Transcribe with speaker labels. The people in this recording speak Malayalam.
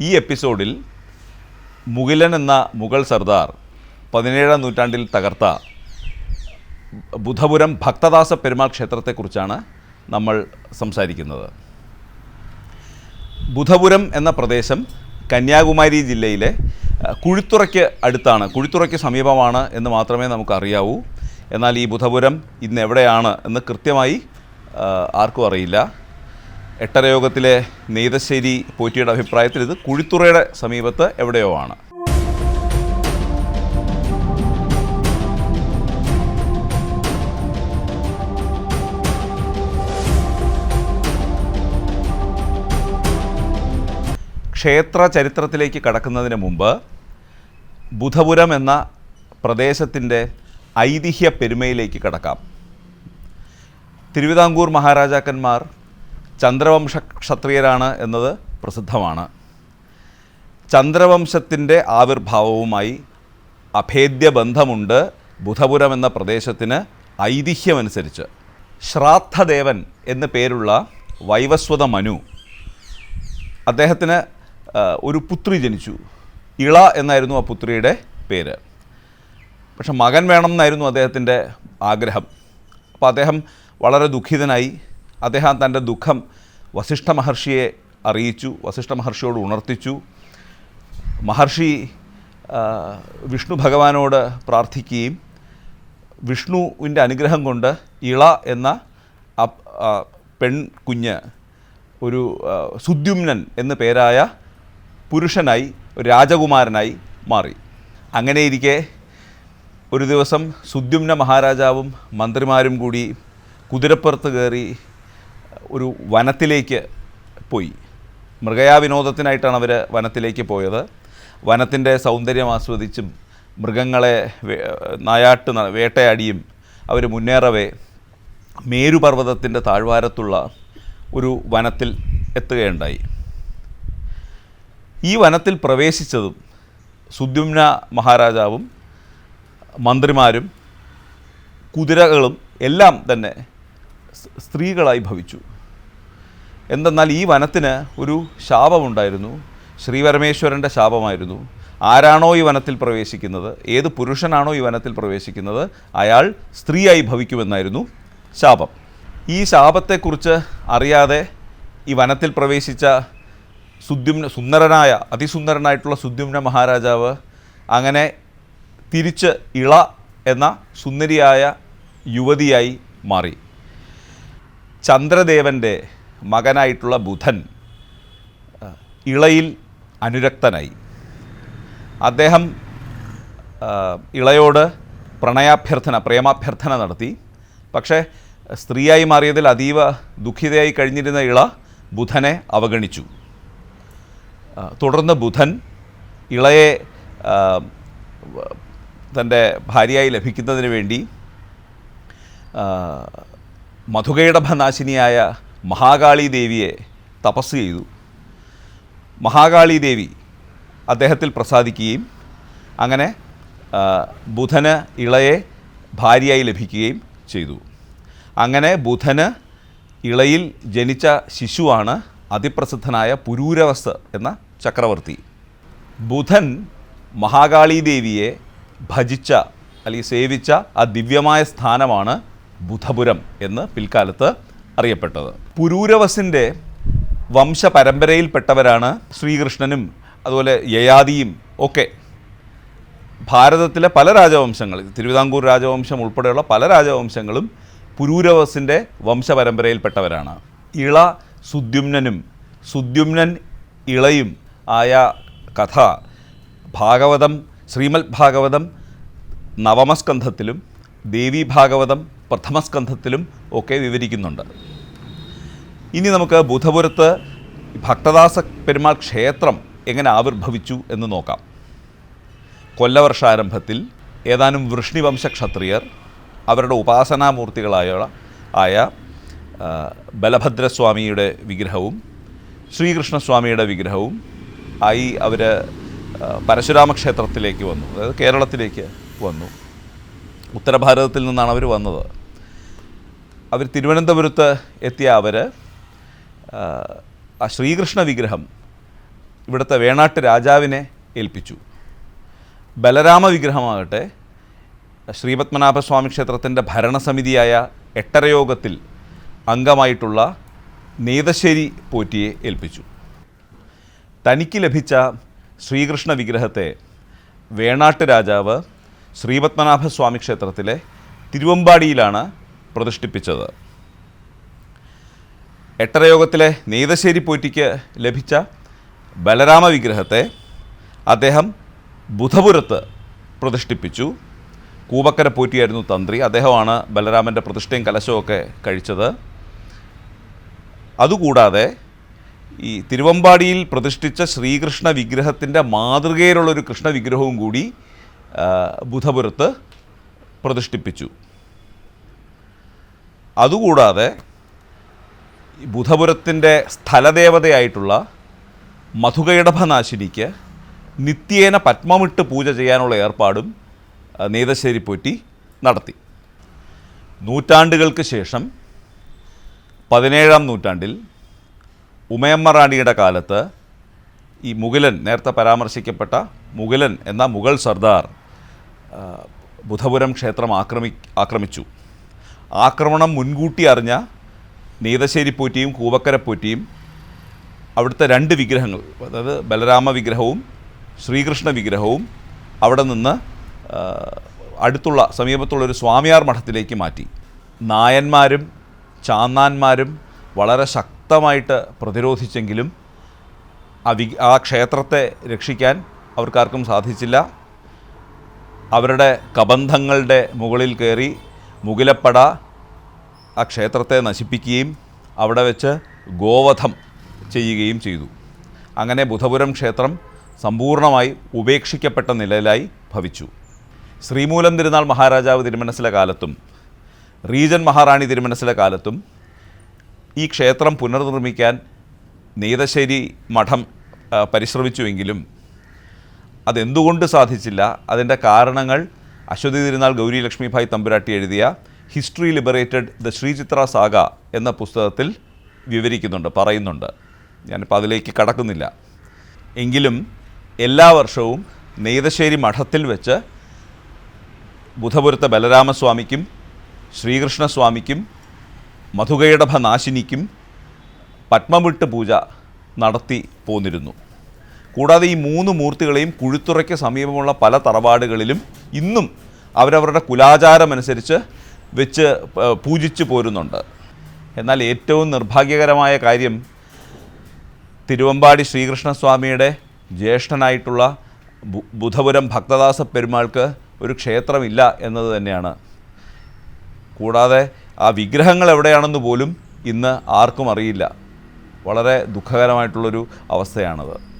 Speaker 1: ഈ എപ്പിസോഡിൽ മുകിലൻ എന്ന മുഗൾ സർദാർ പതിനേഴാം നൂറ്റാണ്ടിൽ തകർത്ത ബുധപുരം ഭക്തദാസ പെരുമാൾ ക്ഷേത്രത്തെക്കുറിച്ചാണ് നമ്മൾ സംസാരിക്കുന്നത്. ബുധപുരം എന്ന പ്രദേശം കന്യാകുമാരി ജില്ലയിലെ കുഴിത്തുറയ്ക്ക് അടുത്താണ്. കുഴിത്തുറയ്ക്ക് സമീപമാണ് എന്ന് മാത്രമേ നമുക്കറിയാവൂ. എന്നാൽ ഈ ബുധപുരം ഇന്ന് എവിടെയാണ് എന്ന് കൃത്യമായി ആർക്കും അറിയില്ല. എട്ടരയോഗത്തിലെ നെയ്തശ്ശേരി പോറ്റിയുടെ അഭിപ്രായത്തിൽ ഇത് കുഴിത്തുറയുടെ സമീപത്ത് എവിടെയോ ആണ്. ക്ഷേത്ര ചരിത്രത്തിലേക്ക് കടക്കുന്നതിന് മുമ്പ് ബുധപുരം എന്ന പ്രദേശത്തിന്റെ ഐതിഹ്യ പെരുമയിലേക്ക് കടക്കാം. തിരുവിതാംകൂർ മഹാരാജാക്കന്മാർ ചന്ദ്രവംശ ക്ഷത്രിയരാണ് എന്നത് പ്രസിദ്ധമാണ്. ചന്ദ്രവംശത്തിന്റെ ആവിർഭാവവുമായി അഭേദ്യ ബന്ധമുണ്ട് ബുധപുരം എന്ന പ്രദേശത്തിന് ഐതിഹ്യമനുസരിച്ച്. ശ്രാദ്ധദേവൻ എന്ന് പേരുള്ള വൈവസ്വത മനു അദ്ദേഹത്തിന് ഒരു പുത്രി ജനിച്ചു. ഇള എന്നായിരുന്നു ആ പുത്രിയുടെ പേര്. പക്ഷെ മകൻ വേണമെന്നായിരുന്നു അദ്ദേഹത്തിന്റെ ആഗ്രഹം. അപ്പോൾ അദ്ദേഹം വളരെ ദുഃഖിതനായി അദ്ദേഹം തന്റെ ദുഃഖം വസിഷ്ഠ മഹർഷിയെ അറിയിച്ചു വസിഷ്ഠ മഹർഷിയോട് ഉണർത്തിച്ചു. മഹർഷി വിഷ്ണു ഭഗവാനോട് പ്രാർത്ഥിക്കുകയും വിഷ്ണുവിന്റെ അനുഗ്രഹം കൊണ്ട് ഇള എന്ന പെൺ കുഞ്ഞ് പെൺകുഞ്ഞ് ഒരു സുദ്യുമ്നൻ എന്ന പേരായ പുരുഷനായി ഒരു രാജകുമാരനായി മാറി. അങ്ങനെയിരിക്കെ ഒരു ദിവസം സുദ്യുമ്ന മഹാരാജാവും മന്ത്രിമാരും കൂടി കുതിരപ്പുറത്ത് കയറി ഒരു വനത്തിലേക്ക് പോയി. മൃഗയാ വിനോദത്തിനായിട്ടാണ് അവർ വനത്തിലേക്ക് പോയത്. വനത്തിന്റെ സൗന്ദര്യം ആസ്വദിച്ചും മൃഗങ്ങളെ നായാട്ട് വേട്ടയാടിയും അവർ മുന്നേറവേ മേരുപർവതത്തിന്റെ താഴ്വാരത്തുള്ള ഒരു വനത്തിൽ എത്തുകയുണ്ടായി. ഈ വനത്തിൽ പ്രവേശിച്ചതും സുദ്യുമ്ന മഹാരാജാവും മന്ത്രിമാരും കുതിരകളും എല്ലാം തന്നെ സ്ത്രീകളായി ഭവിച്ചു. എന്തെന്നാൽ ഈ വനത്തിന് ഒരു ശാപമുണ്ടായിരുന്നു. ശ്രീപരമേശ്വരന്റെ ശാപമായിരുന്നു. ആരാണോ ഈ വനത്തിൽ പ്രവേശിക്കുന്നത് ഏത് പുരുഷനാണോ ഈ വനത്തിൽ പ്രവേശിക്കുന്നത് അയാൾ സ്ത്രീയായി ഭവിക്കുമെന്നായിരുന്നു ശാപം. ഈ ശാപത്തെക്കുറിച്ച് അറിയാതെ ഈ വനത്തിൽ പ്രവേശിച്ച സുദ്യുമ്ന സുന്ദരനായ അതിസുന്ദരനായിട്ടുള്ള സുദ്യുമ്ന മഹാരാജാവ് അങ്ങനെ തിരിച്ച് ഇള എന്ന സുന്ദരിയായ യുവതിയായി മാറി. ചന്ദ്രദേവന്റെ മകനായിട്ടുള്ള ബുധൻ ഇളയിൽ അനുരക്തനായി. അദ്ദേഹം ഇളയോട് പ്രണയാഭ്യർത്ഥന പ്രേമാഭ്യർത്ഥന നടത്തി. പക്ഷേ സ്ത്രീയായി മാറിയതിൽ അതീവ ദുഃഖിതയായി കഴിഞ്ഞിരുന്ന ഇള ബുധനെ അവഗണിച്ചു. തുടർന്ന് ബുധൻ ഇളയെ തന്റെ ഭാര്യയായി ലഭിക്കുന്നതിന് വേണ്ടി മധുകൈടഭനാശിനിയായ മഹാകാളി ദേവിയെ തപസ് ചെയ്തു. മഹാകാളി ദേവി അദ്ദേഹത്തിൽ പ്രസാദിക്കുകയും അങ്ങനെ ബുധന് ഇളയെ ഭാര്യയായി ലഭിക്കുകയും ചെയ്തു. അങ്ങനെ ബുധന് ഇളയിൽ ജനിച്ച ശിശുവാണ് അതിപ്രസിദ്ധനായ പുരൂരവസ് എന്ന ചക്രവർത്തി. ബുധൻ മഹാകാളി ദേവിയെ ഭജിച്ച അല്ലെങ്കിൽ സേവിച്ച ആ ദിവ്യമായ സ്ഥാനമാണ് ബുധപുരം എന്ന് പിൽക്കാലത്ത് അറിയപ്പെട്ടത്. പുരൂരവസിന്റെ വംശപരമ്പരയിൽപ്പെട്ടവരാണ് ശ്രീകൃഷ്ണനും അതുപോലെ യയാദിയും ഒക്കെ. ഭാരതത്തിലെ പല രാജവംശങ്ങൾ തിരുവിതാംകൂർ രാജവംശം ഉൾപ്പെടെയുള്ള പല രാജവംശങ്ങളും പുരൂരവസിന്റെ വംശപരമ്പരയിൽപ്പെട്ടവരാണ്. ഇള സുദ്യുമ്നനും സുദ്യുമ്നൻ ഇളയും ആയ കഥ ഭാഗവതം ശ്രീമത് ഭാഗവതം നവമസ്കന്ധത്തിലും ദേവി ഭാഗവതം പ്രഥമസ്കന്ധത്തിലും ഒക്കെ വിവരിക്കുന്നുണ്ട്. ഇനി നമുക്ക് ബുധപുരത്ത് ഭക്തദാസ പെരുമാൾ ക്ഷേത്രം എങ്ങനെ ആവിർഭവിച്ചു എന്ന് നോക്കാം. കൊല്ലവർഷാരംഭത്തിൽ ഏതാനും വൃഷ്ണിവംശ ക്ഷത്രിയർ അവരുടെ ഉപാസനാമൂർത്തികളായ ആയ ബലഭദ്രസ്വാമിയുടെ വിഗ്രഹവും ശ്രീകൃഷ്ണസ്വാമിയുടെ വിഗ്രഹവും ആയി അവർ പരശുരാമ ക്ഷേത്രത്തിലേക്ക് വന്നു. അതായത് കേരളത്തിലേക്ക് വന്നു. ഉത്തരഭാരതത്തിൽ നിന്നാണ് അവർ വന്നത്. അവർ തിരുവനന്തപുരത്ത് എത്തിയ അവർ ആ ശ്രീകൃഷ്ണ വിഗ്രഹം ഇവിടുത്തെ വേണാട്ട് രാജാവിനെ ഏൽപ്പിച്ചു. ബലരാമ വിഗ്രഹമാകട്ടെ ശ്രീപത്മനാഭസ്വാമി ക്ഷേത്രത്തിന്റെ ഭരണസമിതിയായ എട്ടരയോഗത്തിൽ അംഗമായിട്ടുള്ള നെയ്തശ്ശേരി പോറ്റിയെ ഏൽപ്പിച്ചു. തനിക്ക് ലഭിച്ച ശ്രീകൃഷ്ണ വിഗ്രഹത്തെ വേണാട്ട് രാജാവ് ശ്രീപത്മനാഭസ്വാമി ക്ഷേത്രത്തിലെ തിരുവമ്പാടിയിലാണ് പ്രതിഷ്ഠിപ്പിച്ചത്. എട്ടരയോഗത്തിലെ നെയ്തശ്ശേരി പോറ്റിക്ക് ലഭിച്ച ബലരാമ വിഗ്രഹത്തെ അദ്ദേഹം ബുധപുരത്ത് പ്രതിഷ്ഠിപ്പിച്ചു. കൂവക്കര പോറ്റിയായിരുന്നു തന്ത്രി. അദ്ദേഹമാണ് ബലരാമന്റെ പ്രതിഷ്ഠയും കലശവുമൊക്കെ കഴിച്ചത്. അതുകൂടാതെ ഈ തിരുവമ്പാടിയിൽ പ്രതിഷ്ഠിച്ച ശ്രീകൃഷ്ണ വിഗ്രഹത്തിന്റെ മാതൃകയിലുള്ളൊരു കൃഷ്ണ വിഗ്രഹവും കൂടി ബുധപുരത്ത് പ്രതിഷ്ഠിപ്പിച്ചു. അതുകൂടാതെ ബുധപുരത്തിന്റെ സ്ഥലദേവതയായിട്ടുള്ള മധുകൈടഭനാശിനിക്ക് നിത്യേന പത്മമിട്ട് പൂജ ചെയ്യാനുള്ള ഏർപ്പാടും നീതശ്ശേരി പോറ്റി നടത്തി. നൂറ്റാണ്ടുകൾക്ക് ശേഷം പതിനേഴാം നൂറ്റാണ്ടിൽ ഉമയമ്മ റാണിയുടെ കാലത്ത് ഈ മുഗലൻ നേരത്തെ പരാമർശിക്കപ്പെട്ട മുഗലൻ എന്ന മുഗൾ സർദാർ ബുധപുരം ക്ഷേത്രം ആക്രമി ആക്രമിച്ചു. ആക്രമണം മുൻകൂട്ടി അറിഞ്ഞ നീതശ്ശേരി പോറ്റിയും കൂവക്കര പോറ്റിയും അവിടുത്തെ രണ്ട് വിഗ്രഹങ്ങൾ അതായത് ബലരാമ വിഗ്രഹവും ശ്രീകൃഷ്ണ വിഗ്രഹവും അവിടെ നിന്ന് അടുത്തുള്ള സമീപത്തുള്ള ഒരു സ്വാമിയാർ മഠത്തിലേക്ക് മാറ്റി. നായന്മാരും ചാന്നാന്മാരും വളരെ ശക്തമായിട്ട് പ്രതിരോധിച്ചെങ്കിലും ആ ക്ഷേത്രത്തെ രക്ഷിക്കാൻ അവർക്കാർക്കും സാധിച്ചില്ല. അവരുടെ കബന്ധങ്ങളുടെ മുകളിൽ കയറി മുകിലപ്പട ആ ക്ഷേത്രത്തെ നശിപ്പിക്കുകയും അവിടെ വെച്ച് ഗോവധം ചെയ്യുകയും ചെയ്തു. അങ്ങനെ ബുധപുരം ക്ഷേത്രം സമ്പൂർണമായി ഉപേക്ഷിക്കപ്പെട്ട നിലയിലായി ഭവിച്ചു. ശ്രീമൂലം തിരുനാൾ മഹാരാജാവ് തിരുമനസിലെ കാലത്തും റീജൻ മഹാറാണി തിരുമനസിലെ കാലത്തും ഈ ക്ഷേത്രം പുനർനിർമ്മിക്കാൻ നീതശ്ശേരി മഠം പരിശ്രമിച്ചുവെങ്കിലും അതെന്തുകൊണ്ട് സാധിച്ചില്ല? അതിന്റെ കാരണങ്ങൾ അശ്വതി തിരുനാൾ ഗൗരി ലക്ഷ്മിഭായ് തമ്പുരാട്ടി എഴുതിയ history liberated the Sreechitra saga എന്ന പുസ്തകത്തിൽ വിവരിക്കുന്നുണ്ട് പറയുന്നുണ്ട്. ഞാനിപ്പോൾ അതിലേക്ക് കടക്കുന്നില്ല. എങ്കിലും എല്ലാ വർഷവും നെയ്തശ്ശേരി മഠത്തിൽ വെച്ച് ബുധപുരത്തെ ബലരാമസ്വാമിക്കും ശ്രീകൃഷ്ണസ്വാമിക്കും മധുകൈടഭനാശിനിക്കും പത്മവിട്ട് പൂജ നടത്തി പോന്നിരുന്നു. കൂടാതെ ഈ മൂന്ന് മൂർത്തികളെയും കുഴുത്തുറയ്ക്ക് സമീപമുള്ള പല തറവാടുകളിലും ഇന്നും അവരവരുടെ കുലാചാരമനുസരിച്ച് വെച്ച് പൂജിച്ച് പോരുന്നുണ്ട്. എന്നാൽ ഏറ്റവും നിർഭാഗ്യകരമായ കാര്യം തിരുവമ്പാടി ശ്രീകൃഷ്ണസ്വാമിയുടെ ജ്യേഷ്ഠനായിട്ടുള്ള ബുധപുരം ഭക്തദാസ പെരുമാൾക്ക് ഒരു ക്ഷേത്രമില്ല എന്നത് തന്നെയാണ്. കൂടാതെ ആ വിഗ്രഹങ്ങൾ എവിടെയാണെന്ന് പോലും ഇന്ന് ആർക്കും അറിയില്ല. വളരെ ദുഃഖകരമായിട്ടുള്ളൊരു അവസ്ഥയാണത്.